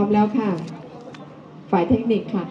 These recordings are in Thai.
ร้อมแล้วค่ะ ฝ่ายเทคนิคค่ะ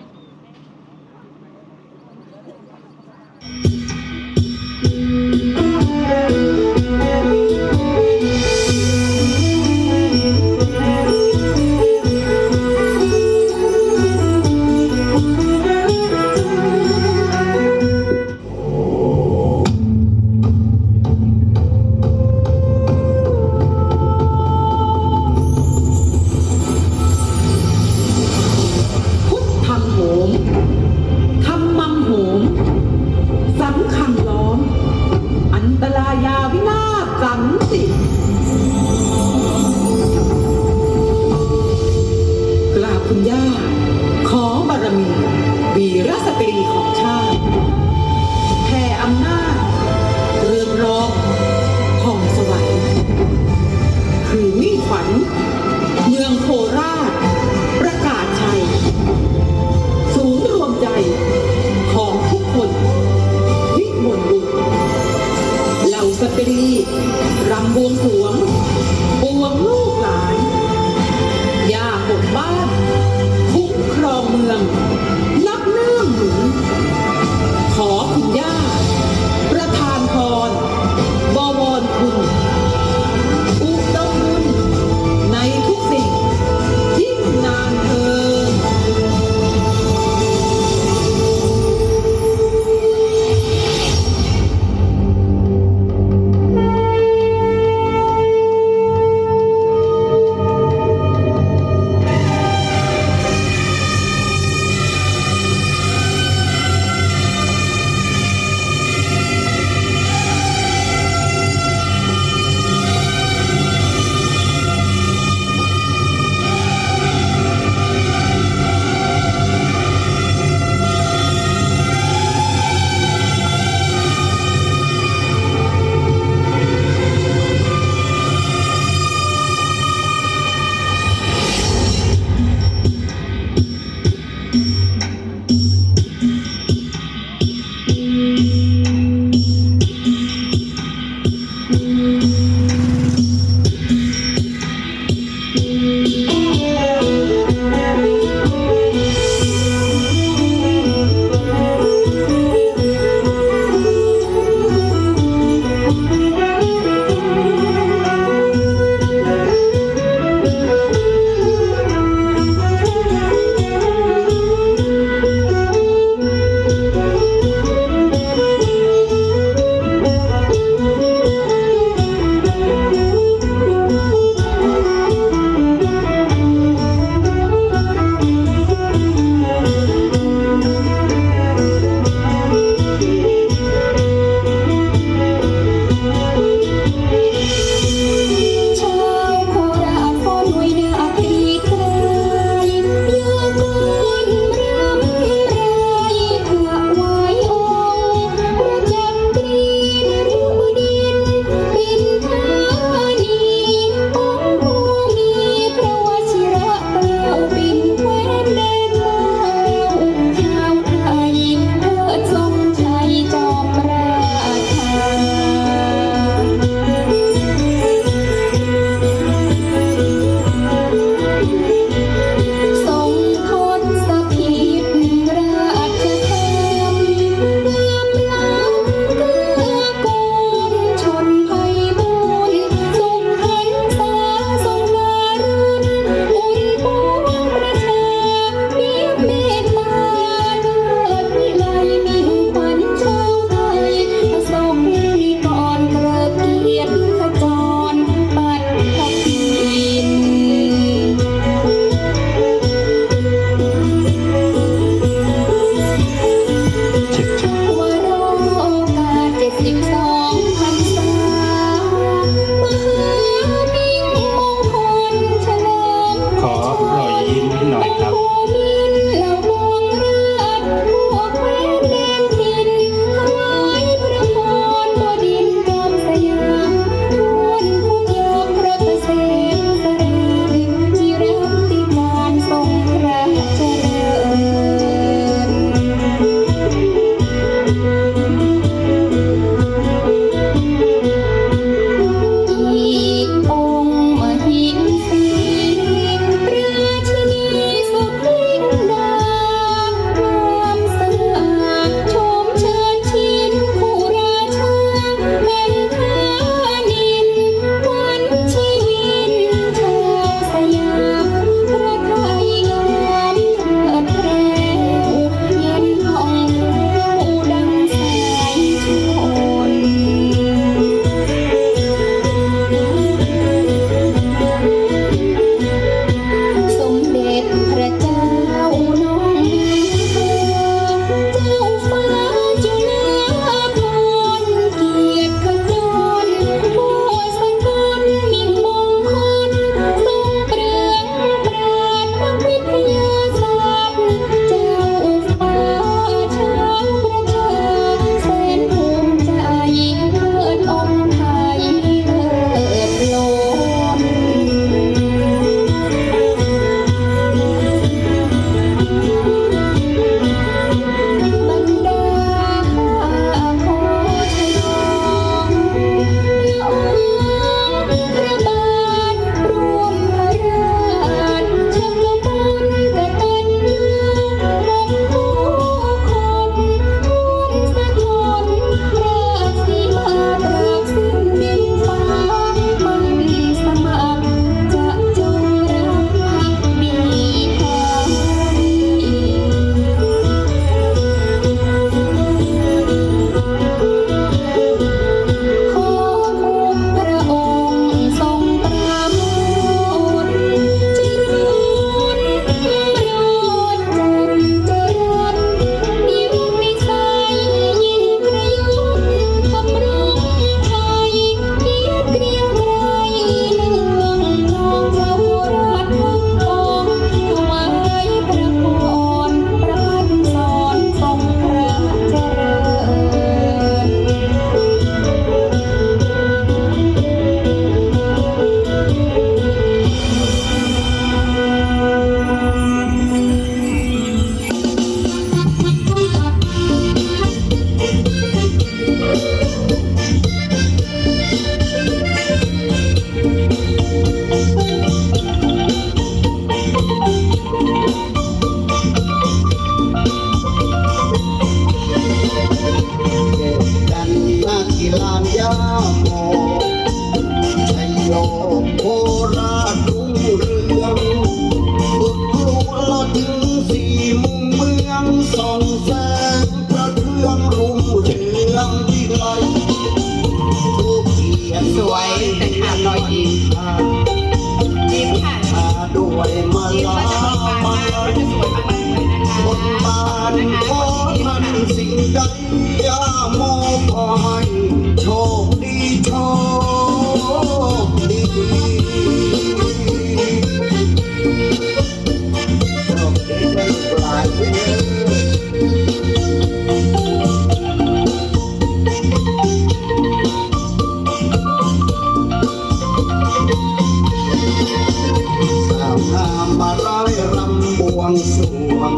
งสวง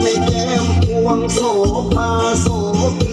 ในแก้มพวงโสภาโสภ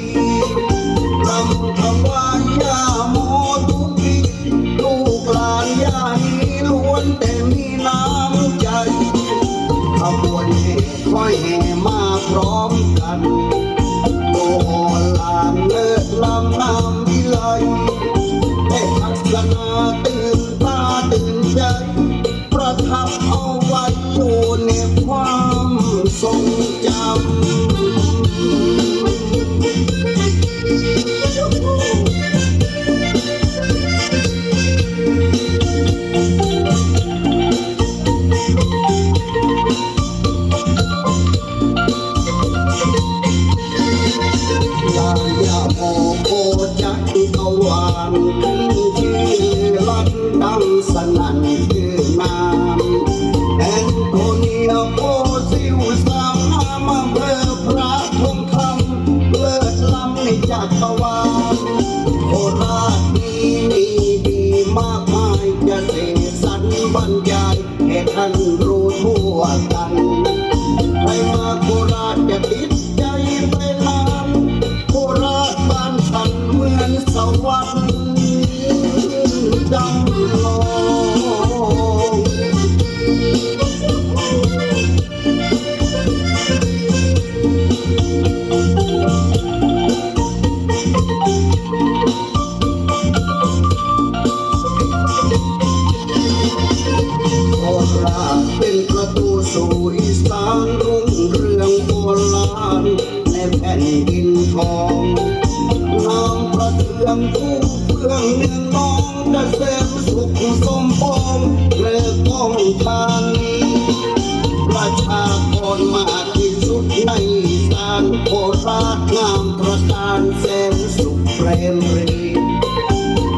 ประสานแสงสุขเปรมรี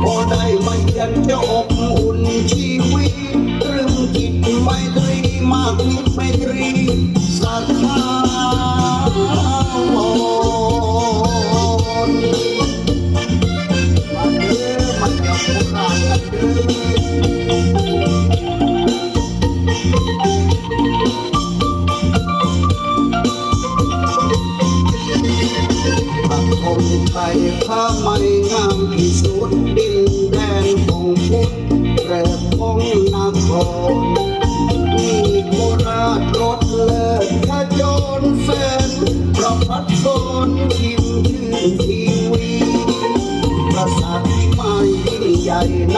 พอได้มาเยือนจะอบอุ่นชีวิตตรึงจิตไม่ตรีมากนิดไม่ตรีสัทธามนวันเดือมันจะพูดกันเดือ ไปทางที่สุดดินแดนของพุทธแรกของนครที่โบราณรถเลิศขจรแสนประพัดสอนทิมชื่อทีวีประสาทไม่ยิ่ใหญ่ใน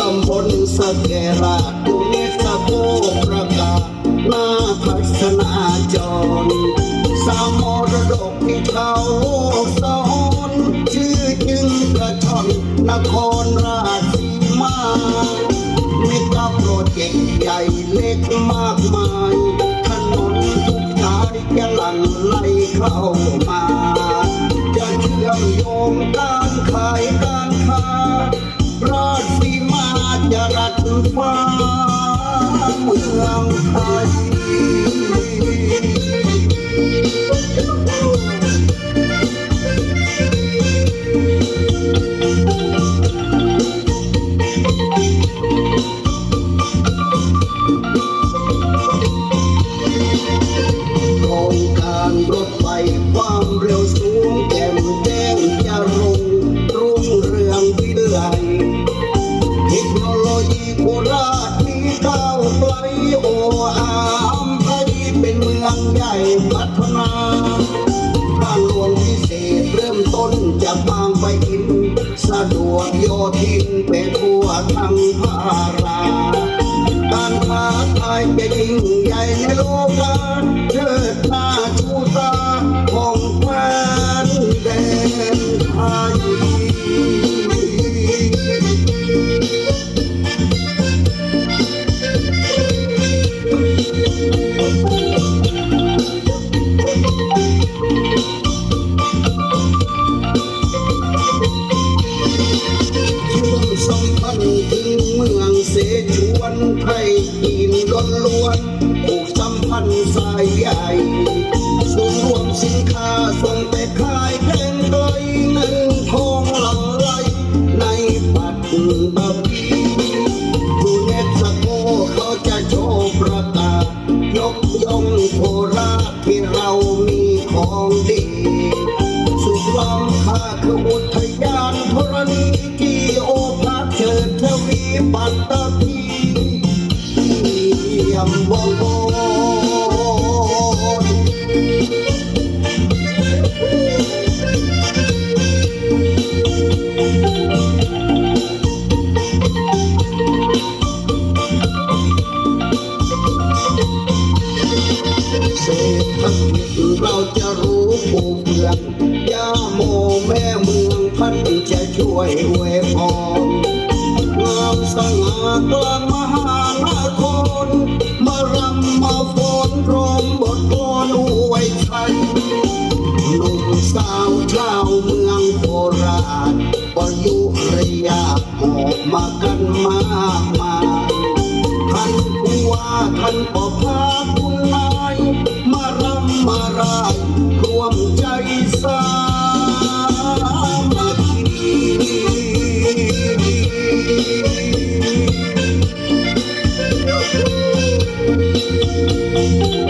ตำบลสแกราตุเลสะโรกานาพัฒนาจรสามรดกท่เขาสอนชื่อจึงกระชอนครราชสีมามิตรโปรเกต์ใหมากมาย ยังหลั่งไหลเข้ามาจะเชื่อมโยงการขายการค้าราชสีมาจะรักฟ้าเมืองไทยาราการค้าขายจะยิ่งใหญ่ในโลกาเชิดหน้าชูตาของแฟนแดนไทย ปั แม่เมืองท่านจะช่วยอวยพรงามสง่ากลางมหานครมารำมาฟ้อนร้องบทกลอนอวยชัยหนุ่มสาวชาวเมืองโคราชปรยุระยาออกมากันมากมายท่านผู้ว่าท่านปอ ข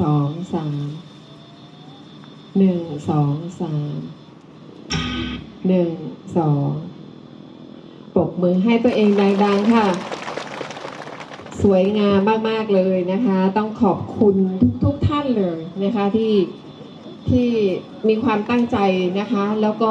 สองสามหนึ่งสองสามหนึ่งสองปรบมือให้ตัวเองดังๆค่ะ สวยงามมากๆเลยนะคะ ต้องขอบคุณทุกๆท่านเลยนะคะที่ที่มีความตั้งใจนะคะแล้วก็